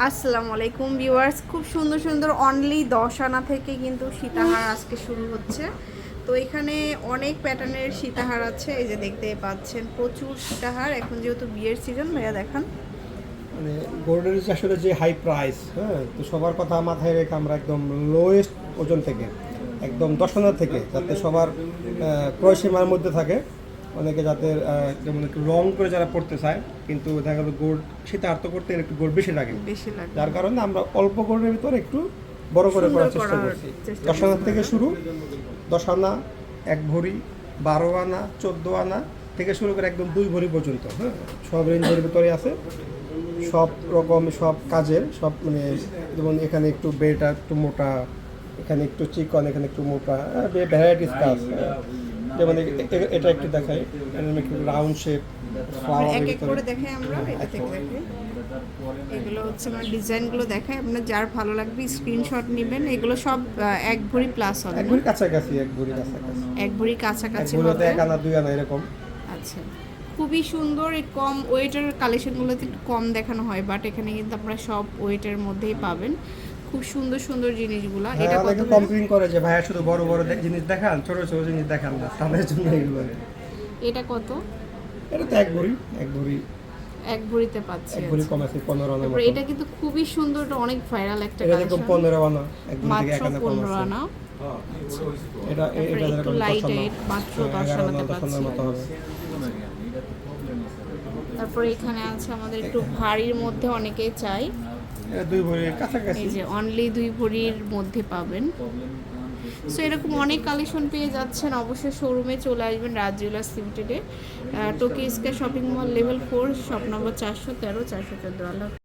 আসসালামু আলাইকুম ভিউয়ার্স। খুব সুন্দর সুন্দর অনলি দশ আনা থেকে কিন্তু সীতাহার আজকে শুরু হচ্ছে। তো এখানে অনেক প্যাটার্নের সীতাহার আছে, এই যে দেখতে পাচ্ছেন, প্রচুর সীতাহার। এখন যেহেতু বিয়ের সিজন ভাইয়া দেখান। মানে গোল্ডের আসলে যে হাই প্রাইস হ্যাঁ তো সবার কথা মাথায় রেখে আমরা একদম লোয়েস্ট ওজন থেকে, একদম দশ হাজার থেকে, যাতে সবার ক্রয় সীমার মধ্যে থাকে। অনেকে আহ, যেমন একটু লং করে যারা পড়তে চায় কিন্তু দেখা গেল গোল্ড সেটা আর্থ করতে একটু গোল্ড বেশি লাগে। যার কারণে আমরা অল্প গোড়ের ভিতরে একটু বড় করে করার চেষ্টা করছি। দশ হাজার থেকে শুরু দশ আনা এক ভরি বারো আনা চোদ্দ আনা থেকে শুরু করে একদম দুই ভরি পর্যন্ত হ্যাঁ? সব রেঞ্জের ভিতরে আছে। সব রকম সব কাজের সব মানে যেমন এখানে একটু বেটা একটু মোটা এখানে একটু চিকন এখানে একটু মোটা ভ্যারাইটিস কাজ হ্যাঁ। যেমন এ- এটা একটু দেখাই। একটু রাউন্ড শেপ এক এক করে দেখাই আমরা এটা থেকে দেখাই। এগুলো হচ্ছে আমরা ডিজাইনগুলো দেখাই। আপনার যার ভালো লাগবে স্ক্রিনশট নেবেন। এগুলো সব এক ভরি প্লাস হবে। এক ভরি কাছাকাছি এক ভরি কাছাকাছি। এক ভরি কাছাকাছি হবে। এক আনা দুই আনা এরকম। আচ্ছা। খুবই সুন্দর কম ওয়েটের কালেকশনগুলোতে একটু কম দেখানো হয় বাট এখানে কিন্তু আপনারা সব ওয়েটের মধ্যেই পাবেন। খুব সুন্দর সুন্দর জিনিসগুলো। এটা কত অনেকে করে? যে ভাইয়া শুধু বড় বড় জিনিস দেখান ছোট ছোট জিনিস দেখান না তাদের জন্য এগুলো এটা কত? এটা তো এক ভরি এক ভরি। এক ভরিতে পাচ্ছি এক ভরি আচ্ছা। কম আছে পনেরো আনা তারপরে মতো। এটা কিন্তু খুবই সুন্দর এটা অনেক ভাইরাল একটা কালেকশন এটা যেরকম কালেকশন পনেরো আনা এক ভরি থেকে এক আনা কম পনেরো আছে। আনা। এটা এটা একটু আনা weight, মাত্র হ্যাঁ, দশ এগারো আনাতে আনা পাচ্ছি। মতো হবে। তারপরে এখানে আছে আমাদের একটু ভারীর মধ্যে অনেকেই চাই এটা দুই ভরি কাছাকাছি। এই যে অনলি দুই ভরির মধ্যে পাবেন। সো এরকম অনেক কালেকশন পেয়ে যাচ্ছেন। অবশ্যই শোরুমে চলে আসবেন রাজ জুয়েলার্স লিমিটেডে টোকি square shopping mall level four shop number চারশো তেরো, চারশো চোদ্দ আল্লাহ